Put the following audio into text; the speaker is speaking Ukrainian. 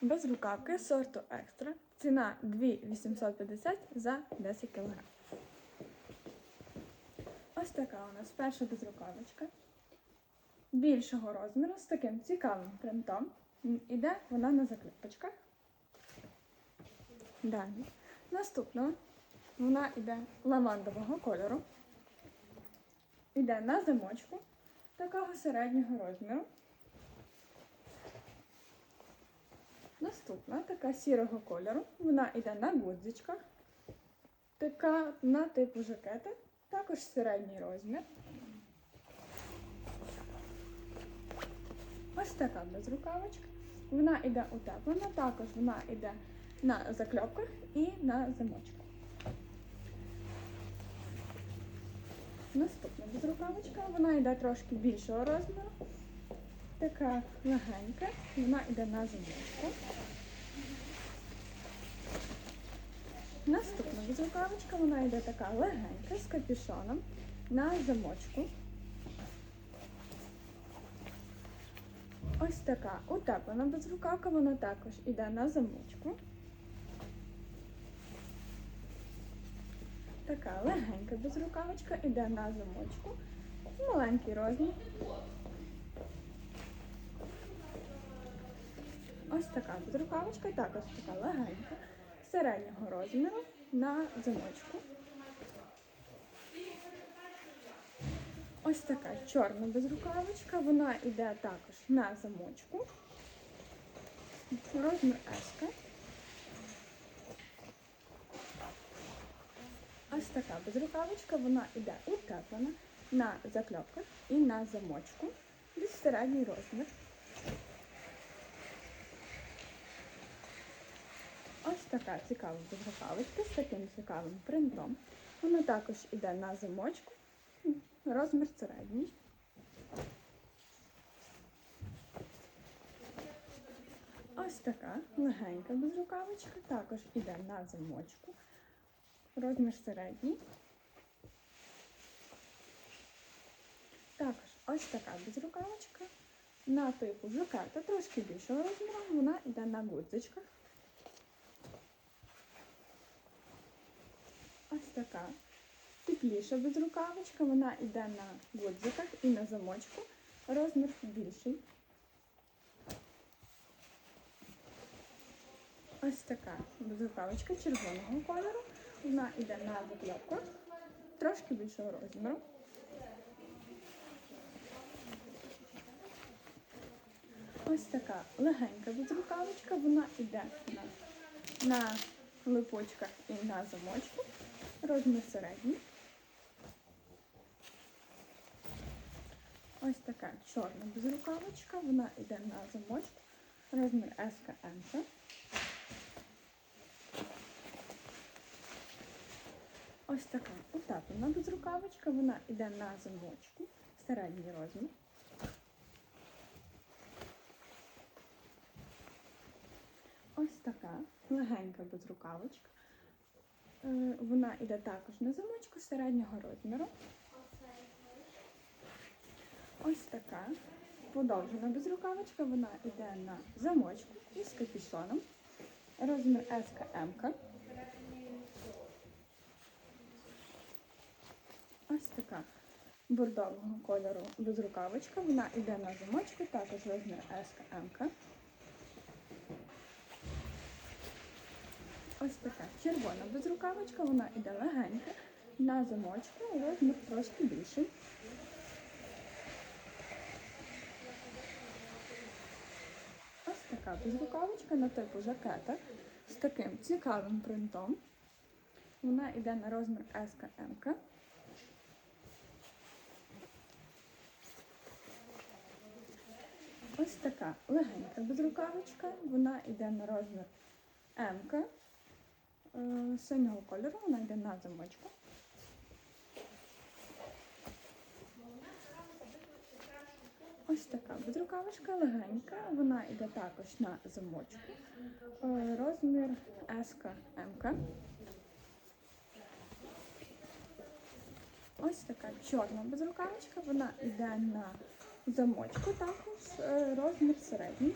Без рукавки сорту екстра. Ціна 2850 за 10 кг. Ось така у нас перша безрукавочка. Більшого розміру з таким цікавим принтом. Іде вона на заклепочках. Далі. Наступна вона йде лавандового кольору. Іде на замочку такого середнього розміру. Наступна така сірого кольору. Вона йде на гудзичках. Така на типу жакети, також середній розмір. Ось така безрукавочка. Вона йде утеплена, також вона йде на закльопках і на замочку. Наступна безрукавочка, вона йде трошки більшого розміру. Така легенька, вона йде на замочку. Наступна безрукавочка, вона йде така легенька з капюшоном на замочку. Ось така утеплена безрукавка, вона також йде на замочку. Така легенька безрукавочка йде на замочку. Маленький розмір. Ось така безрукавочка, також така легенька, середнього розміру на замочку. Ось така чорна безрукавочка, вона йде також на замочку. Розмір S. Ось така безрукавочка, вона йде утеплена на закльопках і на замочку. Десь середній розмір. Така цікава безрукавочка з таким цікавим принтом. Вона також йде на замочку. Розмір середній. Ось така легенька безрукавочка, також йде на замочку. Розмір середній. Також ось така безрукавочка. На типу жакета, трошки більшого розміру, вона йде на гудзичках. Ось така тепліша безрукавочка, вона йде на гудзиках і на замочку. Розмір більший. Ось така безрукавочка червоного кольору. Вона йде на закльопках, трошки більшого розміру. Ось така легенька безрукавочка, вона йде на, на липочках і на замочку. Розмір середній. Ось така чорна безрукавочка, вона йде на замочку. Розмір СКМ. Ось така утеплена безрукавочка, вона йде на замочку. Середній розмір. Ось така легенька безрукавочка. Е, Вона йде також на замочку середнього розміру. Ось така подовжена безрукавочка, вона йде на замочку із капюшоном. Розмір СКМ. Ось така бордового кольору безрукавочка. Вона йде на замочку, також розмір СКМ. Ось така червона безрукавочка, вона йде легенька, на замочку, розмір трошки більший. Ось така безрукавочка на типу жакета з таким цікавим принтом. Вона йде на розмір СКМ. Ось така легенька безрукавочка, вона йде на розмір М синього кольору, вона йде на замочку. Ось така безрукавочка легенька, вона йде також на замочку. Е, Розмір СК-МК. Ось така чорна безрукавочка, вона йде на замочку також, е, розмір середній.